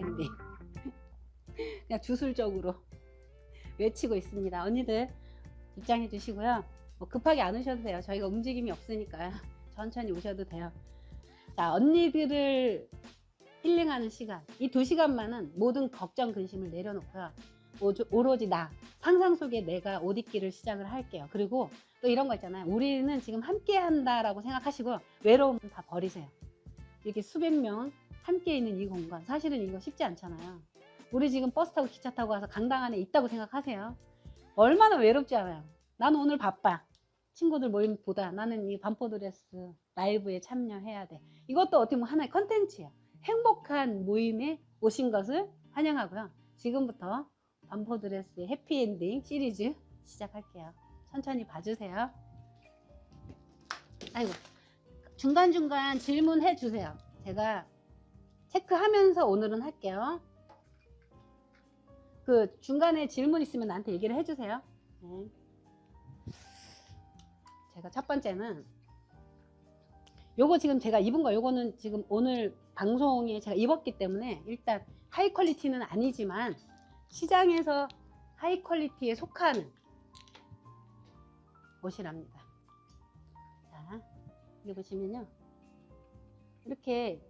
해피엔딩. 그냥 주술적으로 외치고 있습니다. 언니들 입장해 주시고요. 뭐 급하게 안 오셔도 돼요. 저희가 움직임이 없으니까요. 천천히 오셔도 돼요. 자, 언니들을 힐링하는 시간. 이 두 시간만은 모든 걱정, 근심을 내려놓고요. 오로지 나, 상상 속에 내가 옷 입기를 시작을 할게요. 그리고 또 이런 거 있잖아요. 우리는 지금 함께 한다라고 생각하시고 외로움 다 버리세요. 이렇게 수백 명 함께 있는 이 공간. 사실은 이거 쉽지 않잖아요. 우리 지금 버스 타고 기차 타고 와서 강당 안에 있다고 생각하세요. 얼마나 외롭지 않아요. 나는 오늘 바빠. 친구들 모임 보다 나는 이 반포드레스 라이브에 참여해야 돼. 이것도 어떻게 보면 하나의 컨텐츠예요. 행복한 모임에 오신 것을 환영하고요. 지금부터 반포드레스의 해피엔딩 시리즈 시작할게요. 천천히 봐주세요. 아이고 중간중간 질문해 주세요. 제가 체크하면서 오늘은 할게요. 그 중간에 질문 있으면 나한테 얘기를 해주세요. 네. 제가 첫 번째는 요거 지금 제가 입은 거 요거는 지금 오늘 방송에 제가 입었기 때문에 일단 하이 퀄리티는 아니지만 시장에서 하이 퀄리티에 속하는 옷이랍니다. 자, 여기 보시면요. 이렇게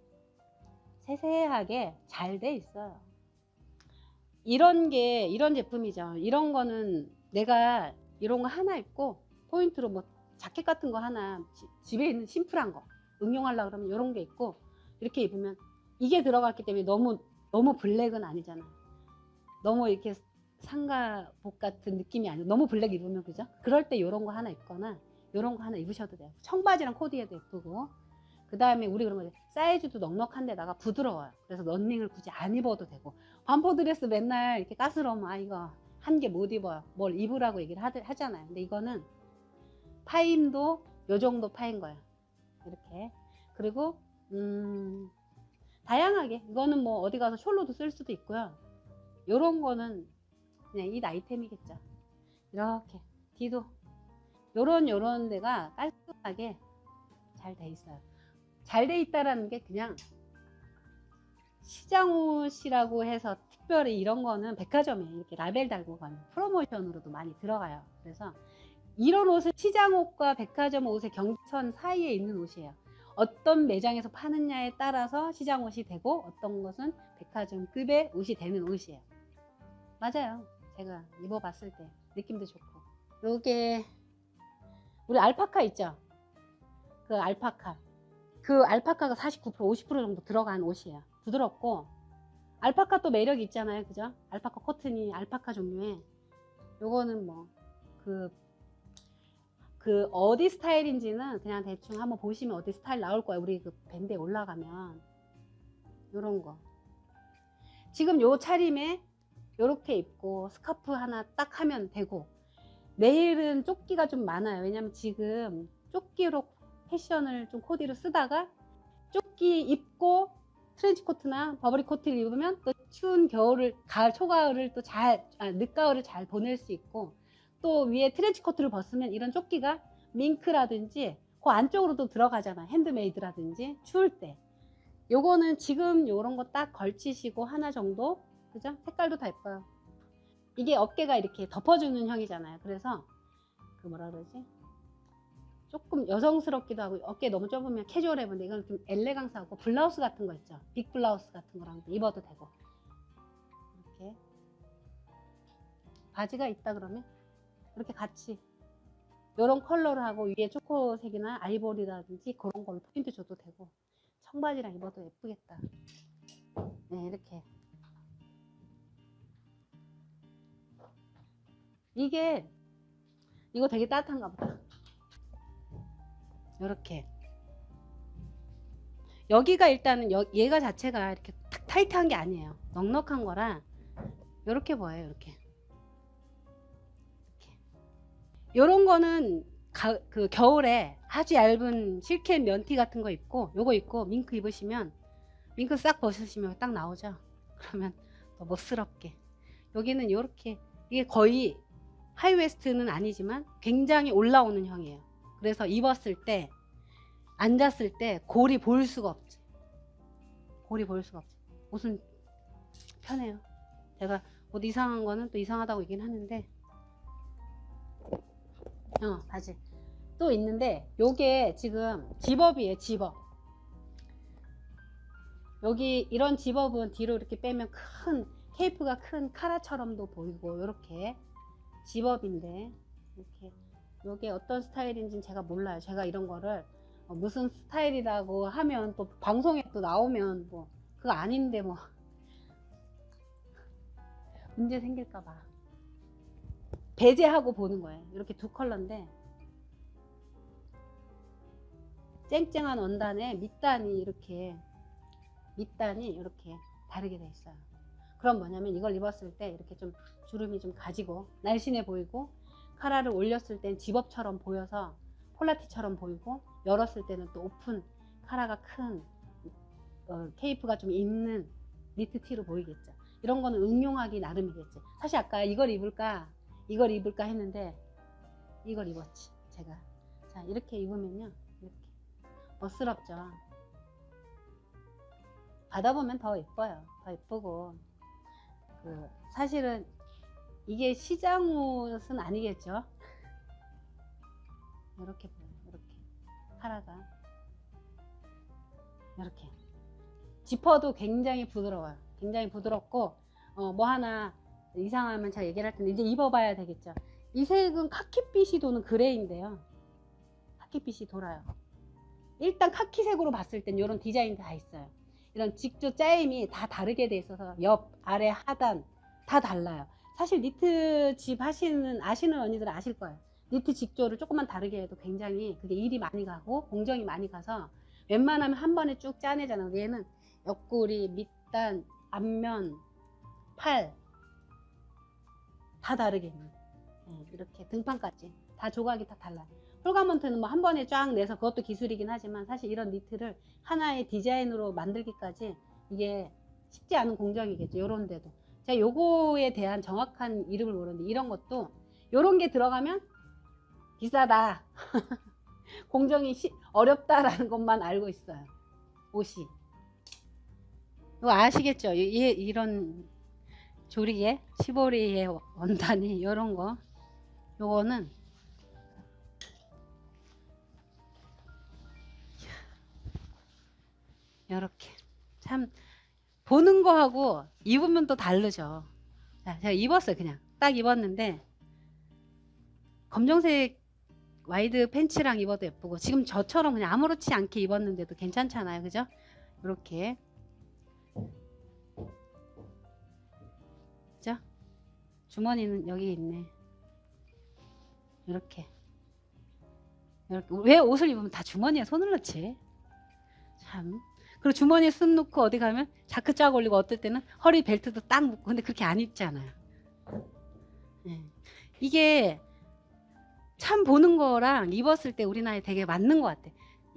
세세하게 잘 돼 있어요. 이런 게 이런 제품이죠. 이런 거는 내가 이런 거 하나 입고 포인트로 뭐 자켓 같은 거 하나 지- 집에 있는 심플한 거 응용하려 그러면 이런 게 있고 이렇게 입으면 이게 들어갔기 때문에 너무 너무 블랙은 아니잖아. 너무 이렇게 상가복 같은 느낌이 아니고 너무 블랙 입으면 그죠? 그럴 때 이런 거 하나 입거나 이런 거 하나 입으셔도 돼요. 청바지랑 코디에도 예쁘고 그 다음에 우리 그런 거 사이즈도 넉넉한데다가 부드러워요. 그래서 런닝을 굳이 안 입어도 되고 반포 드레스 맨날 이렇게 까스러우면 아 이거 한 개 못 입어요. 뭘 입으라고 얘기를 하, 하잖아요. 근데 이거는 파임도 요 정도 파인 거예요. 이렇게 그리고 음 다양하게 이거는 뭐 어디 가서 숄로도 쓸 수도 있고요. 요런 거는 그냥 이 아이템이겠죠. 이렇게 뒤도 요런 요런 데가 깔끔하게 잘 돼 있어요. 잘 돼 있다라는 게 그냥 시장 옷이라고 해서 특별히 이런 거는 백화점에 이렇게 라벨 달고 가는 프로모션으로도 많이 들어가요. 그래서 이런 옷은 시장 옷과 백화점 옷의 경선 사이에 있는 옷이에요. 어떤 매장에서 파느냐에 따라서 시장 옷이 되고 어떤 것은 백화점급의 옷이 되는 옷이에요. 맞아요. 제가 입어봤을 때 느낌도 좋고. 요게 우리 알파카 있죠? 그 알파카. 그 알파카가 49% 50% 정도 들어간 옷이에요. 부드럽고 알파카 또 매력이 있잖아요. 그죠? 알파카 코튼이 알파카 종류의 요거는 뭐그그 어디 스타일인지는 그냥 대충 한번 보시면 어디 스타일 나올 거예요. 우리 그 밴드에 올라가면 요런 거. 지금 요 차림에 요렇게 입고 스카프 하나 딱 하면 되고 내일은 조끼가 좀 많아요. 왜냐면 지금 조끼로 패션을 좀 코디로 쓰다가 조끼 입고 트렌치 코트나 버버리 코트를 입으면 또 추운 겨울을 가을 초가을을 또잘 아, 늦가을을 잘 보낼 수 있고 또 위에 트렌치 코트를 벗으면 이런 조끼가 밍크라든지 그 안쪽으로도 들어가잖아. 핸드메이드라든지 추울 때. 요거는 지금 요런 거 딱 걸치시고 하나 정도 그죠? 색깔도 다 예뻐요. 이게 어깨가 이렇게 덮어주는 형이잖아요. 그래서 그 뭐라 그러지 조금 여성스럽기도 하고 어깨 너무 좁으면 캐주얼해 보이는데 이건 좀 엘레강스하고 블라우스 같은 거 있죠? 빅 블라우스 같은 거랑 입어도 되고. 이렇게. 바지가 있다 그러면 이렇게 같이 이런 컬러를 하고 위에 초코색이나 아이보리라든지 그런 걸로 포인트 줘도 되고. 청바지랑 입어도 예쁘겠다. 네 이렇게. 이게 이거 되게 따뜻한가 보다 이렇게. 여기가 일단은 여- 얘가 자체가 이렇게 탁 타이트한 게 아니에요. 넉넉한 거라 이렇게 보여요 이렇게. 요런 거는 가, 그 겨울에 아주 얇은 실켓 면티 같은 거 입고 요거 입고 밍크 입으시면 밍크 싹 벗으시면 딱 나오죠? 그러면 더 멋스럽게. 여기는 요렇게. 이게 거의 하이웨스트는 아니지만 굉장히 올라오는 형이에요 그래서 입었을 때 앉았을 때 골이 보일 수가 없지. 골이 보일 수가 없지. 옷은 편해요. 제가 옷 이상한 거는 또 이상하다고 얘기는 하는데. 어 바지 또 있는데 요게 지금 집업이에요 집업. 여기 이런 집업은 뒤로 이렇게 빼면 큰 케이프가 큰 카라처럼도 보이고 이렇게. 집업인데 이렇게 요게 어떤 스타일인지는 제가 몰라요. 제가 이런 거를 어, 무슨 스타일이라고 하면 또 방송에 또 나오면 뭐 그거 아닌데 뭐. 문제 생길까봐. 배제하고 보는 거예요. 이렇게 두 컬러인데. 쨍쨍한 원단에 밑단이 이렇게 밑단이 이렇게 다르게 돼 있어요. 그럼 뭐냐면 이걸 입었을 때 이렇게 좀 주름이 좀 가지고 날씬해 보이고 카라를 올렸을 땐 집업처럼 보여서 폴라티처럼 보이고 열었을 때는 또 오픈 카라가 큰 어, 케이프가 좀 있는 니트 티로 보이겠죠. 이런 거는 응용하기 나름이겠죠. 사실 아까 이걸 입을까 이걸 입을까 했는데 이걸 입었지 제가. 자 이렇게 입으면요 이렇게 멋스럽죠. 받아보면 더 예뻐요. 더 예쁘고 그 사실은 이게 시장 옷은 아니겠죠. 이렇게 보여요. 이렇게 카라가 이렇게 지퍼도 굉장히 부드러워요. 굉장히 부드럽고 어, 뭐 하나 이상하면 제가 얘기를 할 텐데 이제 입어봐야 되겠죠. 이 색은 카키빛이 도는 그레이인데요. 카키빛이 돌아요. 일단 카키색으로 봤을 땐 이런 디자인 다 있어요. 이런 직조 짜임이 다 다르게 돼 있어서 옆, 아래, 하단 다 달라요. 사실 니트 집 하시는 아시는 언니들은 아실 거예요. 니트 직조를 조금만 다르게 해도 굉장히 그게 일이 많이 가고 공정이 많이 가서 웬만하면 한 번에 쭉 짜내잖아요. 얘는 옆구리, 밑단, 앞면, 팔 다 다르게 있는 예, 이렇게 등판까지 다 조각이 다 달라요. 폴가먼트는 뭐 한 번에 쫙 내서 그것도 기술이긴 하지만 사실 이런 니트를 하나의 디자인으로 만들기까지 이게 쉽지 않은 공정이겠죠. 요런 데도. 제가 요거에 대한 정확한 이름을 모르는데 이런 것도 요런 게 들어가면 비싸다. 공정이 시- 어렵다라는 것만 알고 있어요. 옷이. 이거 아시겠죠? 이, 이- 이런 조리개, 시보리의 원단이 이런 거. 요거는 이렇게 참 보는 거하고 입으면 또 다르죠. 자, 제가 입었어요. 그냥 딱 입었는데 검정색 와이드 팬츠랑 입어도 예쁘고 지금 저처럼 그냥 아무렇지 않게 입었는데도 괜찮잖아요. 그죠? 이렇게 그죠? 주머니는 여기 있네. 이렇게 이렇게 왜 옷을 입으면 다 주머니에 손을 넣지? 참 그리고 주머니에 손 넣고 어디 가면 자크 쫙 올리고 어떨 때는 허리 벨트도 딱 묶고 근데 그렇게 안 입잖아요. 예. 이게 참 보는 거랑 입었을 때 우리 나이 되게 맞는 것 같아.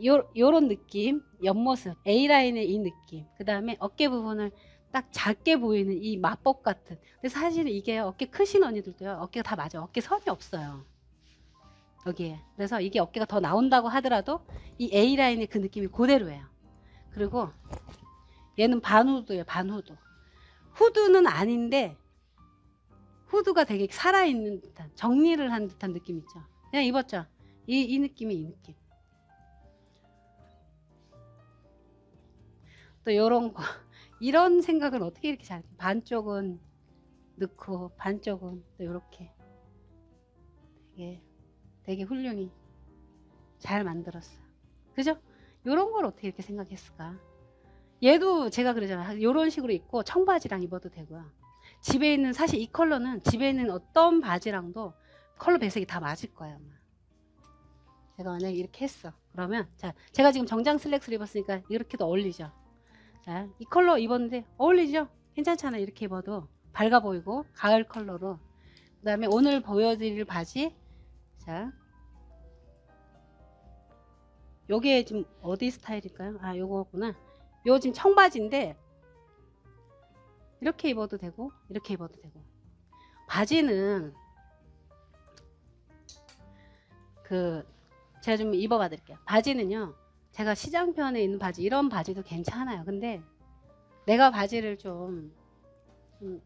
요, 요런 느낌, 옆모습, A라인의 이 느낌, 그 다음에 어깨 부분을 딱 작게 보이는 이 마법 같은. 근데 사실은 이게 어깨 크신 언니들도요, 어깨가 다 맞아. 어깨 선이 없어요. 여기에. 그래서 이게 어깨가 더 나온다고 하더라도 이 A라인의 그 느낌이 그대로예요. 그리고 얘는 반후드예요, 반후드. 후드는 아닌데 후드가 되게 살아있는 듯한 정리를 한 듯한 느낌 있죠. 그냥 입었죠. 이, 이 느낌이 이 느낌. 또 이런 거 이런 생각을 어떻게 이렇게 잘 반쪽은 넣고 반쪽은 또 이렇게 되게 되게 훌륭히 잘 만들었어요. 그죠? 이런 걸 어떻게 이렇게 생각했을까? 얘도 제가 그러잖아요. 이런 식으로 입고 청바지랑 입어도 되고요. 집에 있는 사실 이 컬러는 집에 있는 어떤 바지랑도 컬러 배색이 다 맞을 거예요. 제가 만약에 이렇게 했어. 그러면 자 제가 지금 정장 슬랙스를 입었으니까 이렇게도 어울리죠. 자 이 컬러 입었는데 어울리죠? 괜찮잖아요. 이렇게 입어도 밝아 보이고 가을 컬러로. 그 다음에 오늘 보여드릴 바지 자 요게 지금 어디 스타일일까요? 아 요거구나. 요 지금 청바지인데 이렇게 입어도 되고 이렇게 입어도 되고 바지는 그 제가 좀 입어봐 드릴게요 바지는요 제가 시장편에 있는 바지 이런 바지도 괜찮아요 근데 내가 바지를 좀 음,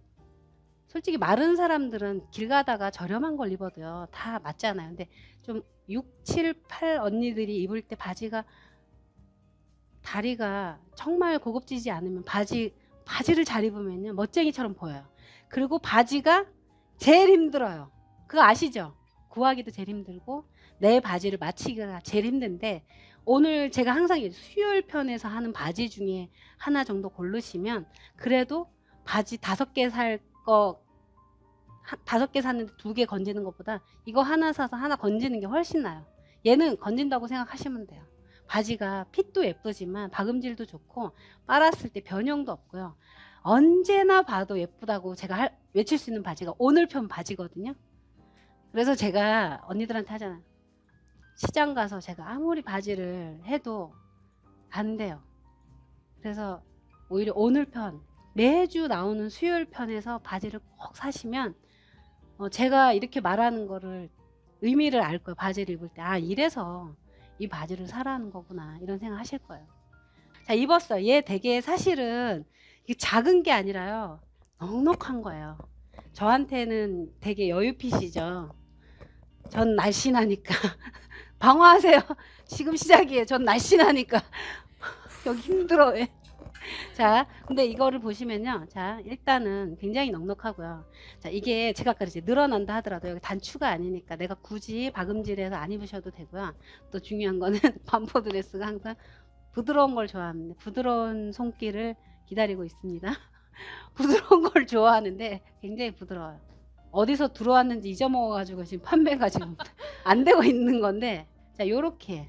솔직히 마른 사람들은 길 가다가 저렴한 걸 입어도요 다 맞잖아요. 근데 좀 6, 7, 8 언니들이 입을 때 바지가 다리가 정말 고급지지 않으면 바지 바지를 잘 입으면요 멋쟁이처럼 보여요. 그리고 바지가 제일 힘들어요. 그거 아시죠? 구하기도 제일 힘들고 내 바지를 맞추기가 제일 힘든데 오늘 제가 항상 이 수요일 편에서 하는 바지 중에 하나 정도 고르시면 그래도 바지 다섯 개 살 거 다섯 개 샀는데 두 개 건지는 것보다 이거 하나 사서 하나 건지는 게 훨씬 나아요. 얘는 건진다고 생각하시면 돼요. 바지가 핏도 예쁘지만 박음질도 좋고 빨았을 때 변형도 없고요. 언제나 봐도 예쁘다고 제가 할- 외칠 수 있는 바지가 오늘 편 바지거든요. 그래서 제가 언니들한테 하잖아요. 시장 가서 제가 아무리 바지를 해도 안 돼요. 그래서 오히려 오늘 편 매주 나오는 수요일 편에서 바지를 꼭 사시면 어, 제가 이렇게 말하는 거를 의미를 알 거예요. 바지를 입을 때. 아, 이래서 이 바지를 사라는 거구나. 이런 생각 하실 거예요. 자, 입었어요. 얘 되게 사실은 이게 작은 게 아니라요. 넉넉한 거예요. 저한테는 되게 여유핏이죠. 전 날씬하니까. 방어하세요. 지금 시작이에요. 전 날씬하니까. 여기 힘들어. 왜? 자, 근데 이거를 보시면요. 자, 일단은 굉장히 넉넉하고요. 자, 이게 제가 이제 늘어난다 하더라도 여기 단추가 아니니까 내가 굳이 박음질해서 안 입으셔도 되고요. 또 중요한 거는 반포 드레스가 항상 부드러운 걸 좋아합니다. 부드러운 손길을 기다리고 있습니다. 부드러운 걸 좋아하는데 굉장히 부드러워요. 어디서 들어왔는지 잊어먹어가지고 지금 판매가 지금 안 되고 있는 건데 자 요렇게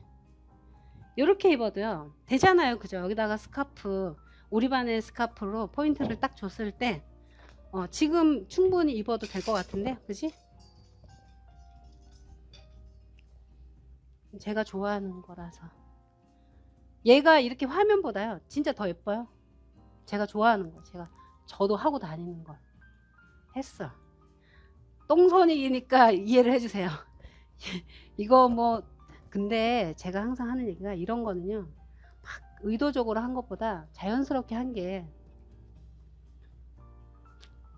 요렇게 입어도요 되잖아요 그죠 여기다가 스카프 우리 반의 스카프로 포인트를 딱 줬을 때 어, 지금 충분히 입어도 될 것 같은데 그지? 제가 좋아하는 거라서. 얘가 이렇게 화면보다요 진짜 더 예뻐요. 제가 좋아하는 거 제가 저도 하고 다니는 걸 했어. 똥손이니까 이해를 해주세요. 이거 뭐 근데 제가 항상 하는 얘기가 이런 거는요. 막 의도적으로 한 것보다 자연스럽게 한 게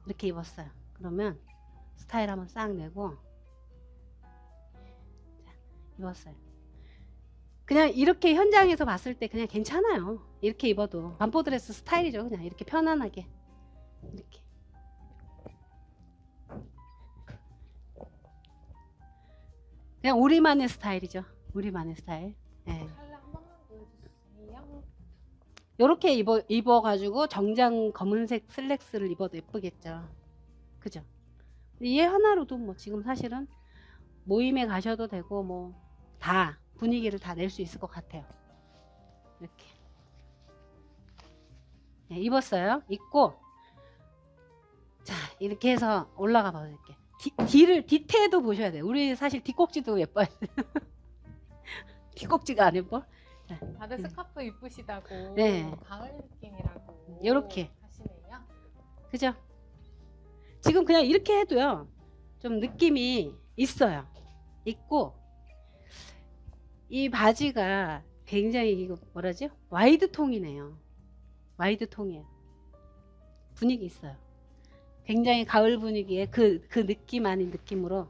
이렇게 입었어요. 그러면 스타일 한번 싹 내고 자, 입었어요. 그냥 이렇게 현장에서 봤을 때 그냥 괜찮아요. 이렇게 입어도 반포 드레스 스타일이죠. 그냥 이렇게 편안하게. 이렇게. 그냥 우리만의 스타일이죠. 우리만의 스타일. 예. 요렇게 입어, 입어가지고 정장 검은색 슬랙스를 입어도 예쁘겠죠. 그죠? 얘 하나로도 뭐 지금 사실은 모임에 가셔도 되고 뭐 다 분위기를 다 낼 수 있을 것 같아요. 이렇게. 네, 입었어요. 입고 자 이렇게 해서 올라가 이렇게 뒤, 뒤를 뒤태도 보셔야 돼요. 우리 사실 뒷꼭지도 예뻐요. 뒷꼭지가 안 예뻐? 다들 음. 스카프 이쁘시다고 네. 가을 느낌이라고 요렇게. 하시네요. 그죠? 지금 그냥 이렇게 해도요. 좀 느낌이 있어요. 있고 이 바지가 굉장히 이거 뭐라지? 와이드 통이네요. 와이드 통이에요. 분위기 있어요. 굉장히 가을 분위기에 그, 그 느낌 아닌 느낌으로